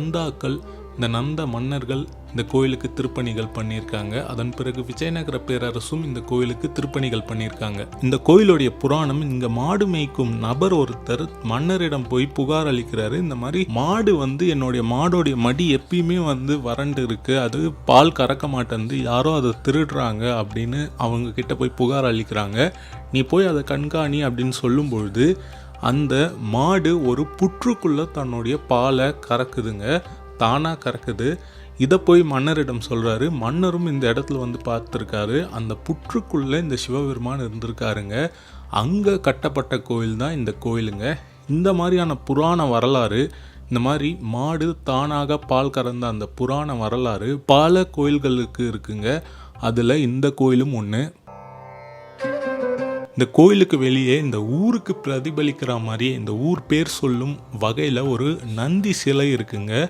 நந்தாக்கள் இந்த நந்த மன்னர்கள் இந்த கோயிலுக்கு திருப்பணிகள் பண்ணியிருக்காங்க. அதன் பிறகு விஜயநகர பேரரசும் இந்த கோயிலுக்கு திருப்பணிகள் பண்ணியிருக்காங்க. இந்த கோயிலுடைய புராணம் இங்க மாடு மேய்க்கும் நபர் ஒருத்தர் மன்னரிடம் போய் புகார் அளிக்கிறாரு. இந்த மாதிரி மாடு வந்து என்னுடைய மாடோடைய மடி எப்பயுமே வந்து வறண்டு இருக்கு. அது பால் கறக்க மாட்டேந்து யாரோ அதை திருடுறாங்க அப்படின்னு அவங்க கிட்ட போய் புகார் அளிக்கிறாங்க. நீ போய் அதை கண்காணி அப்படின்னு சொல்லும் பொழுது அந்த மாடு ஒரு புற்றுக்குள்ள தன்னுடைய பாலை கறக்குதுங்க. தானாக கறக்குது. இதை போய் மன்னரிடம் சொல்கிறாரு மன்னரும் இந்த இடத்துல வந்து பார்த்துருக்காரு. அந்த புற்றுக்குள்ளே இந்த சிவபெருமான் இருந்திருக்காருங்க. அங்கே கட்டப்பட்ட கோயில் தான் இந்த கோயிலுங்க. இந்த மாதிரியான புராண வரலாறு இந்த மாதிரி மாடு தானாக பால் கறந்த அந்த புராண வரலாறு பல கோயில்களுக்கு இருக்குங்க. அதில் இந்த கோயிலும் ஒன்று இந்த கோயிலுக்கு வெளியே இந்த ஊருக்கு பிரதிபலிக்கிற மாதிரி இந்த ஊர் பேர் சொல்லும் வகையில் ஒரு நந்தி சிலை இருக்குங்க.